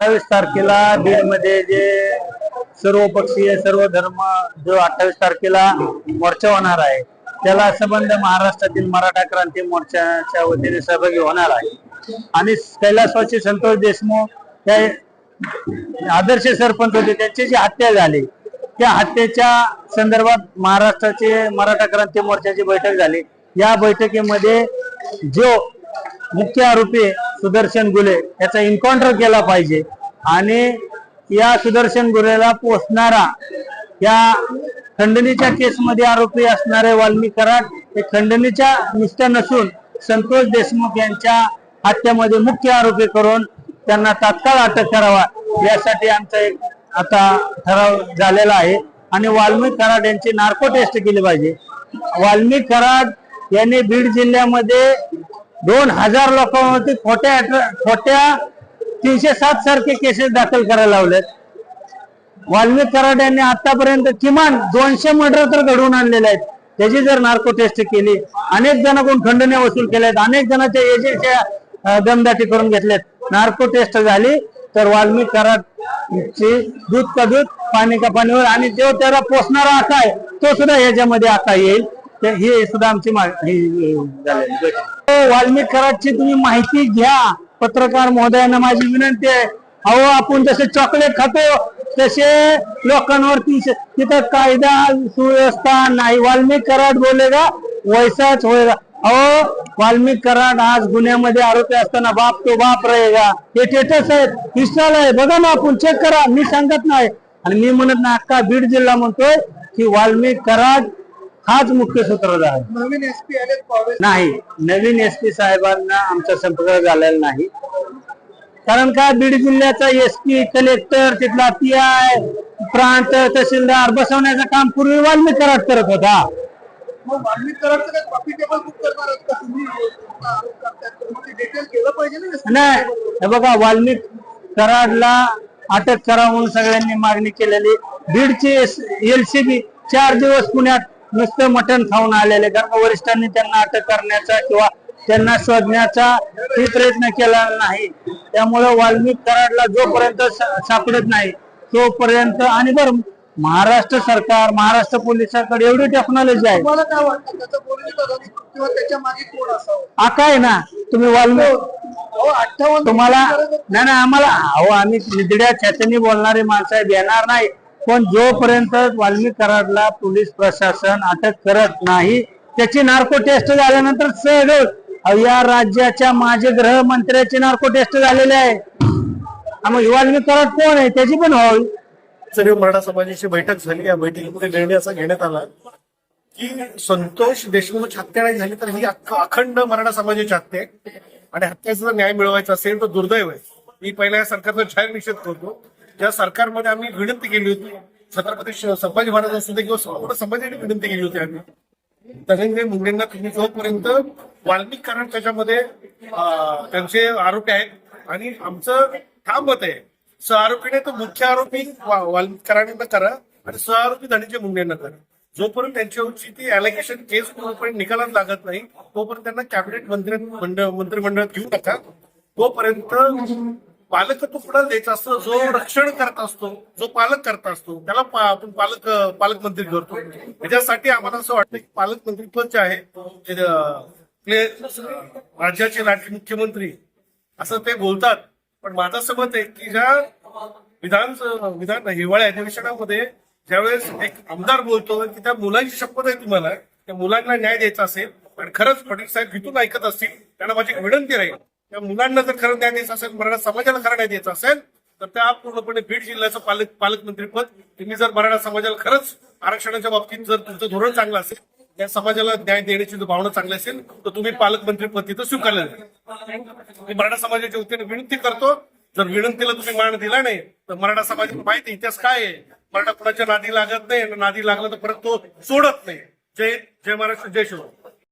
अठ्ठावीस तारखेला बीडमध्ये जे सर्व पक्षीय सर्व धर्म जो अठ्ठावीस तारखेला मोर्चा होणार आहे त्याला संबंध महाराष्ट्रातील मराठा क्रांती मोर्चाच्या वतीने सहभागी होणार आहे. आणि कैलासवासी संतोष देशमुख हे आदर्श सरपंच होते त्यांची जी हत्या झाली त्या हत्येच्या संदर्भात महाराष्ट्राचे मराठा क्रांती मोर्चाची बैठक झाली. या बैठकीमध्ये जो मुख्य आरोपी सुदर्शन गुले याचा एन्काउंटर केला पाहिजे. आणि या सुदर्शन गुलेला पोचणारा या खंडणीच्या केसमध्ये आरोपी असणारे वाल्मी कराड हे खंडणीच्या निष्ठा नसून संतोष देशमुख यांच्या हत्येमध्ये मुख्य आरोपी करून त्यांना तात्काळ अटक करावा यासाठी आमचा एक आता ठराव झालेला आहे. आणि वाल्मिक कराड यांची नार्को टेस्ट केली पाहिजे. वाल्मिक कराड यांनी बीड जिल्ह्यामध्ये दोन हजार लोकांवरती खोट्या खोट्या तीनशे सात सारखे केसेस दाखल करायला लावलेत. वाल्मिक कराड यांनी आतापर्यंत किमान दोनशे मर्डर तर घडवून आणलेले आहेत. त्याची जर नार्को टेस्ट केली अनेक जणांकडून खंडने वसूल केल्यात अनेक जणांच्या एजंटच्या दमदाटी करून घेतल्यात. नार्को टेस्ट झाली तर वाल्मिक कराडची दूध का दूध पाणी का पाणीवर आणि जो त्याला पोसणारा आका आहे तो सुद्धा याच्यामध्ये आका येईल. तर हे सुद्धा आमची हो, वाल्मिकराची तुम्ही माहिती घ्या. पत्रकार महोदयांना माझी विनंती आहे. अहो आपण जसे चॉकलेट खातो तसे लोकांवरती तिथं कायदा सुव्यवस्था नाही. वाल्मिक कराड बोलेगा वैसाच होएगा अहो वाल्मिक कराड आज गुन्ह्यामध्ये आरोपी असताना बाप तो बाप रहेगा. हे टेटस आहेत इन्स्टॉल आहे. बघा ना आपण चेक करा. मी सांगत नाही. आणि मी म्हणत नाही अख्खा बीड जिल्हा म्हणतोय की वाल्मिक कराड हाच मुख्य सूत्रधार आहे. नवीन एसपी आले नाही नवीन एस पी साहेबांना आमचा संपर्क झालेला नाही. कारण का? बीड जिल्ह्याचा एस पी कलेक्टर तिथला पी आय प्रांत तहसीलदार बसवण्याचं काम पूर्वी वाल्मिक कराड करत होता. नाही बघा वाल्मिक कराडला अटक करा म्हणून सगळ्यांनी मागणी केलेली. बीडची एलसीबी चार दिवस पुण्यात नुसतं मटण खाऊन आलेले कारण वरिष्ठांनी त्यांना अटक करण्याचा किंवा त्यांना शोधण्याचा प्रयत्न केला नाही. त्यामुळे वाल्मिक कराडला जोपर्यंत सापडत नाही तोपर्यंत आणि बरं महाराष्ट्र सरकार महाराष्ट्र पोलिसांकडे एवढी टेक्नॉलॉजी आहे. काय ना तुम्ही वाल्मिक तुम्हाला नाही नाही आम्हाला अहो आम्ही निधड्या छातीने बोलणारी माणसं आहेत, येणार नाही. पण जोपर्यंत वाल्मिक कराडला पोलीस प्रशासन अटक करत नाही त्याची नार्को टेस्ट झाल्यानंतर सगळं या राज्याच्या माजी गृहमंत्र्याची नार्को टेस्ट झालेली आहे. मग वाल्मिक कराड कोण आहे? त्याची पण व्हावी सर्व मराठा समाजाची बैठक झाली. या बैठकीमध्ये निर्णय असा घेण्यात आला की संतोष देशमुख हत्या नाही झाली तर ही अख्ख- अखंड मराठा समाजाची हत्या आहे. आणि हत्याचा जर न्याय मिळवायचा असेल तर दुर्दैव आहे. मी पहिल्या सरकारचा जाहीर निषेध करतो. ज्या सरकारमध्ये आम्ही विनंती केली होती छत्रपती संभाजी महाराज असू दे किंवा संपूर्ण समाजाने विनंती केली होती आम्ही. धनंजय मुंडेंना तुम्ही जोपर्यंत वाल्मिक कारण त्याच्यामध्ये त्यांचे आरोपी आहेत आणि आमचं ठाम मत आहे सहआरोपीने तो मुख्य आरोपी वाल्मिक कराडांना करा आणि सहआरोपी धनंजय मुंडेंना करा. जोपर्यंत त्यांच्यावरची ती अलिगेशन केस पूर्णपणे निकालात लागत नाही तोपर्यंत त्यांना कॅबिनेट मंत्री मंडळ मंत्रिमंडळात घेऊ नका. तोपर्यंत पालकत्व कुणाला द्यायचं असतं? जो रक्षण करत असतो जो पालक करत असतो त्याला आपण पालक पालकमंत्री करतो. त्याच्यासाठी आम्हाला असं वाटतं की पालकमंत्री पद जे आहे राज्याचे लाडके मुख्यमंत्री असं ते बोलतात. पण माझं असं मत आहे की ज्या विधान विधान हिवाळ्या अधिवेशनामध्ये ज्यावेळेस एक आमदार बोलतो की त्या मुलांची शपथ आहे तुम्हाला त्या मुलांना न्याय द्यायचा असेल आणि खरंच फडणवीस साहेब इथून ऐकत असतील त्यांना माझी विनंती राहील. त्या मुलांना जर खरं न्याय द्यायचं असेल मराठा समाजाला खरं न्याय असेल तर त्या पूर्णपणे बीड जिल्ह्याचं पालक पालकमंत्रीपद तुम्ही जर मराठा समाजाला खरंच आरक्षणाच्या बाबतीत जर तुमचं धोरण चांगलं असेल त्या समाजाला न्याय देण्याची जर भावना चांगली असेल तर तुम्ही पालकमंत्री पद तिथं स्वीकारलं मी मराठा समाजाच्या वतीने विनंती करतो जर विनंतीला तुम्ही मान दिला नाही तर मराठा समाजाला माहिती इतिहास काय आहे? मराठा कुणाच्या नादी लागत नाही नादी लागला तर परत तो सोडत नाही. जय जय महाराष्ट्र जय शिवराय